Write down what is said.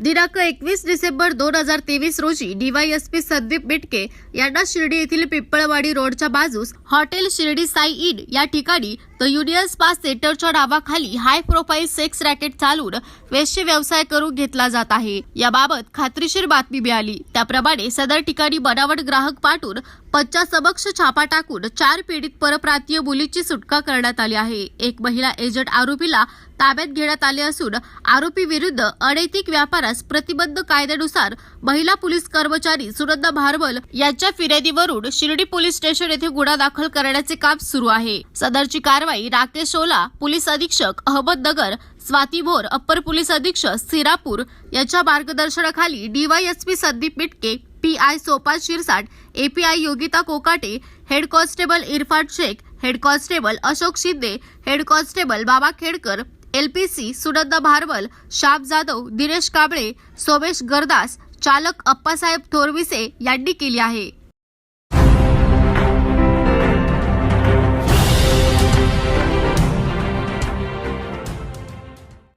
दिनांक एकवीस डिसेंबर दोन हजार तेवीस रोजी डीवायएसपी संदीप बिटके यांना शिर्डी येथील पिंपळवाडी रोडच्या बाजूस हॉटेल शिर्डी साई इन या ठिकाणी द युनियन स्पा सेंटरच्या नावाखाली हाय प्रोफाईल सेक्स रॅकेट चालून वेश्य व्यवसाय करून घेतला जात आहे. याबाबत खात्रीशीर बातमी मिळाली. त्याप्रमाणे सदर ठिकाणी बनावट ग्राहक पाठवून पंचासमक्ष छापा टाकून चार पीडित परप्रांतीय मुलीची सुटका करण्यात आली आहे. एक महिला एजंट आरोपीला ताब्यात घेण्यात आले असून आरोपी विरुद्ध अनैतिक व्यापारास प्रतिबंध कायद्यानुसार महिला पोलीस कर्मचारी सुनंदा भारवल यांच्या फिर्यादीवरून शिर्डी पोलीस स्टेशन येथे गुन्हा दाखल करण्याचे काम सुरू आहे. सदरची कारवाई राकेश ओला पोलीस अधीक्षक अहमदनगर स्वाती भोर अप्पर पोलीस अधीक्षक सिरापूर यांच्या मार्गदर्शनाखाली DYSP Sandeep Mitke P I Sopa Shirsat API Yogita Kokate head constable Irfan Shaikh head constable Ashok Shinde head constable Baba Khedkar LPC Sunanda Bharwal Shyam Jadhav Dinesh Kamble Somesh Gardas चालक अप्पासाहेब थोरविसे यांनी केली आहे.